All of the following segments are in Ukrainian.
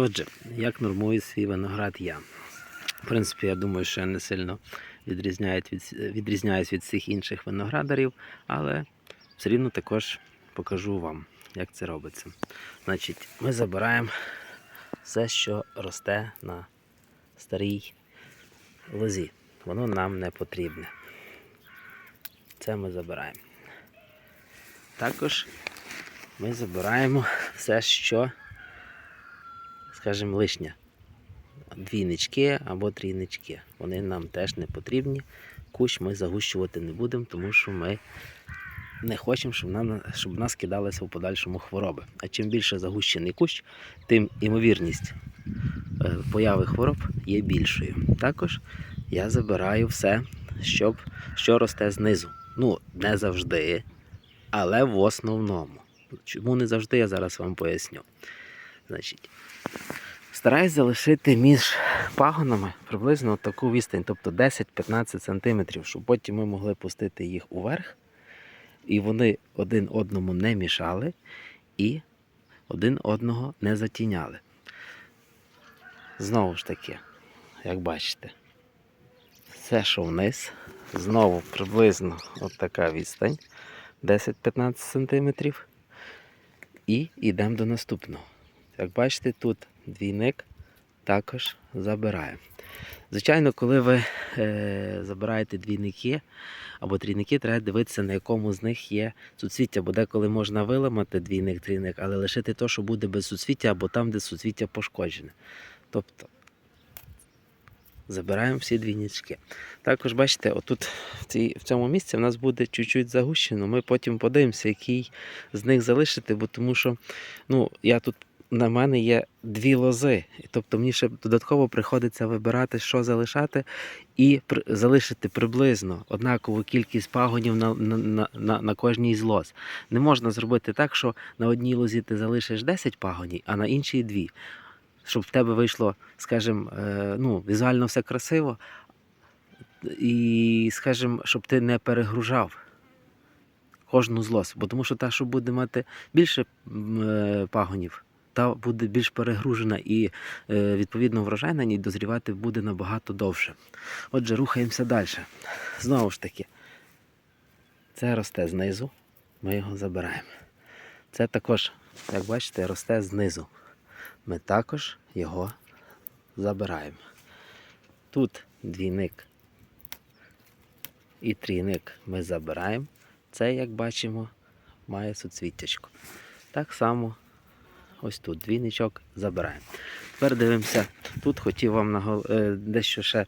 Отже, як нормую свій виноград я. В принципі, я думаю, що я не сильно від, відрізняюсь від всіх інших виноградарів, але все рівно також покажу вам, як це робиться. Значить, ми забираємо все, що росте на старій лозі. Воно нам не потрібне. Це ми забираємо. Також ми забираємо все, що, скажімо, лишнє. Двійнички або трійнички. Вони нам теж не потрібні. Кущ ми загущувати не будемо, тому що ми не хочемо, щоб, нам, щоб нас кидалися в подальшому хвороби. А чим більше загущений кущ, тим імовірність е, появи хвороб є більшою. Також я забираю все, щоб, що росте знизу. Ну, не завжди, але в основному. Чому не завжди, я зараз вам поясню. Значить, стараюсь залишити між пагонами приблизно таку відстань, тобто 10-15 см, щоб потім ми могли пустити їх уверх, і вони один одному не мішали і один одного не затіняли. Знову ж таки, як бачите, все, що вниз, знову приблизно от така відстань 10-15 см. І йдемо до наступного. Як бачите, тут двійник також забираємо. Звичайно, коли ви е, забираєте двійники або трійники, треба дивитися, на якому з них є суцвіття, бо деколи можна виламати двійник-трійник, але лишити те, що буде без суцвіття, або там, де суцвіття пошкоджене. Тобто забираємо всі двійнички. Також бачите, отут в, цій, в цьому місці в нас буде чуть-чуть загущено. Ми потім подивимося, який з них залишити, бо тому що ну, я тут на мене є дві лози. Тобто мені ще додатково приходиться вибирати, що залишати, і залишити приблизно однакову кількість пагонів на, на, на, на, кожній з лоз. Не можна зробити так, що на одній лозі ти залишиш 10 пагонів, а на іншій 2. Щоб в тебе вийшло, скажімо, е, ну, візуально все красиво, і, скажімо, щоб ти не перегружав кожну з лоз. Бо тому що та, що буде мати більше е, пагонів, та буде більш перегружена і е, відповідно врожай на ній дозрівати буде набагато довше. Отже, рухаємося далі. Знову ж таки, це росте знизу, ми його забираємо. Це також, як бачите, росте знизу. Ми також його забираємо. Тут двійник і трійник ми забираємо. Це, як бачимо, має суцвіттячко. Так само ось тут двійничок забираємо. Тепер дивимося. Тут хотів вам е, дещо ще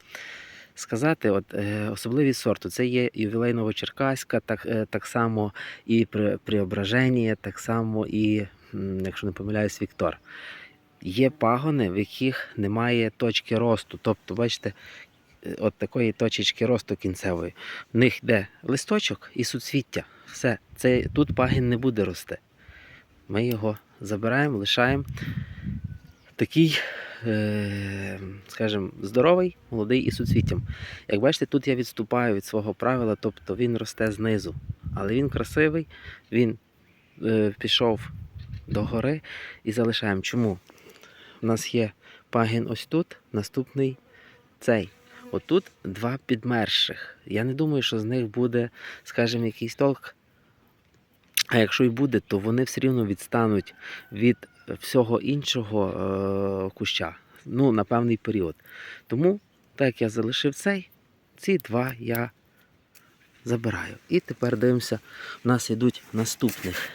сказати. От, е, особливість сорту. Це є ювілейново-черкаська, так, е, так само і Преображення, так само і, якщо не помиляюсь, Віктор. Є пагони, в яких немає точки росту. Тобто, бачите, от такої точечки росту кінцевої. В них йде листочок і суцвіття. Все, це, тут пагін не буде рости. Ми його забираємо, лишаємо. Такий, е, скажімо, здоровий, молодий і суцвіттям. Як бачите, тут я відступаю від свого правила, тобто він росте знизу. Але він красивий, він е, пішов до гори і залишаємо. Чому? У нас є пагін ось тут, наступний цей. Отут два підмерших. Я не думаю, що з них буде, скажімо, якийсь толк. А якщо й буде, то вони все рівно відстануть від всього іншого е- куща ну, на певний період. Тому, так як я залишив цей, ці два я забираю. І тепер дивимося, у нас йдуть наступних.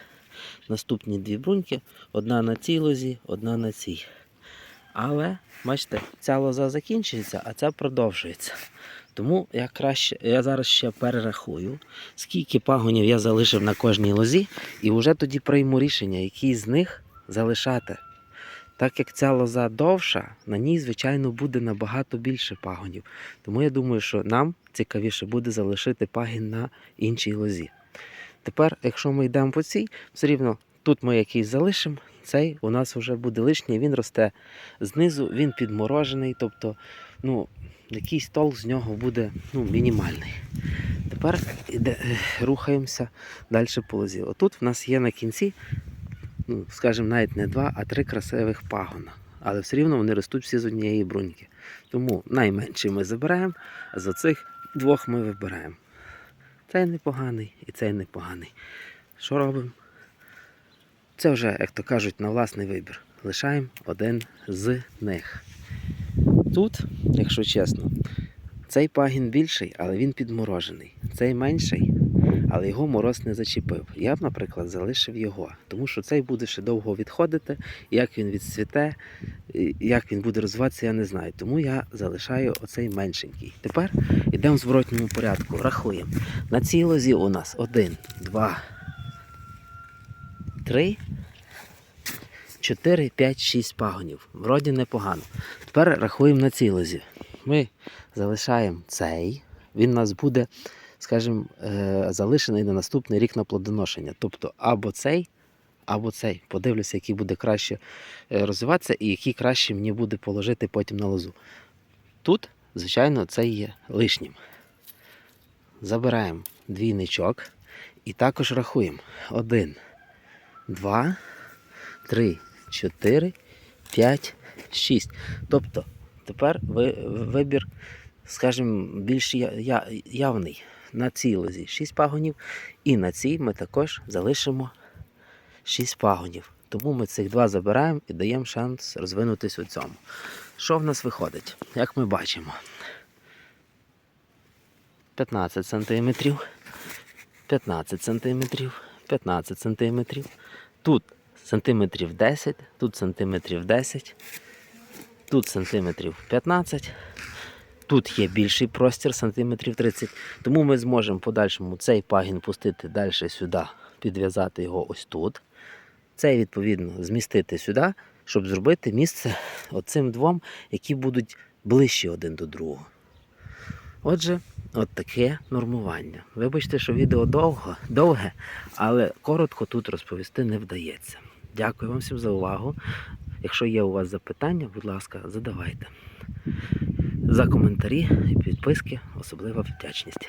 Наступні дві бруньки, одна на цій лозі, одна на цій. Але, бачите, ця лоза закінчується, а ця продовжується. Тому я краще, я зараз ще перерахую, скільки пагонів я залишив на кожній лозі, і вже тоді прийму рішення, який з них залишати. Так як ця лоза довша, на ній, звичайно, буде набагато більше пагонів. Тому я думаю, що нам цікавіше буде залишити пагін на іншій лозі. Тепер, якщо ми йдемо по цій, все рівно тут ми якийсь залишимо, цей у нас вже буде лишній, він росте знизу, він підморожений, тобто ну, якийсь толк з нього буде ну, мінімальний. Тепер іде, е, рухаємося далі по лозі. Отут в нас є на кінці, ну, скажімо, навіть не два, а три красивих пагона. але все рівно вони ростуть всі з однієї бруньки. Тому найменший ми забираємо, а з оцих двох ми вибираємо. Цей непоганий і цей непоганий. Що робимо? Це вже, як то кажуть, на власний вибір. Лишаємо один з них. Тут, якщо чесно, цей пагін більший, але він підморожений. Цей менший, але його мороз не зачепив. Я б, наприклад, залишив його, тому що цей буде ще довго відходити. Як він відцвіте, як він буде розвиватися, я не знаю. Тому я залишаю оцей меншенький. Тепер йдемо в зворотньому порядку, рахуємо. На цій лозі у нас один, два, три, чотири, п'ять, шість пагонів. Вроді непогано. Тепер рахуємо на цій лозі. Ми залишаємо цей. Він у нас буде, скажімо, е, залишений на наступний рік на плодоношення. Тобто або цей, або цей. Подивлюся, який буде краще е, розвиватися і який краще мені буде положити потім на лозу. Тут, звичайно, це є лишнім. Забираємо двійничок і також рахуємо. Один, два, три, чотири, п'ять, шість. Тобто тепер ви- вибір, скажімо, більш явний. На цій лозі 6 пагонів, і на цій ми також залишимо 6 пагонів. Тому ми цих два забираємо і даємо шанс розвинутись у цьому. Що в нас виходить? Як ми бачимо, 15 см, 15 см, 15 см. Тут сантиметрів 10, тут сантиметрів 10, тут сантиметрів 15. Тут є більший простір, сантиметрів 30. Тому ми зможемо подальшому цей пагін пустити далі сюди, підв'язати його ось тут. Цей, відповідно, змістити сюди, щоб зробити місце оцим двом, які будуть ближчі один до другого. Отже, от таке нормування. Вибачте, що відео довго, довге, але коротко тут розповісти не вдається. Дякую вам всім за увагу. Якщо є у вас запитання, будь ласка, задавайте. За коментарі і підписки особлива вдячність.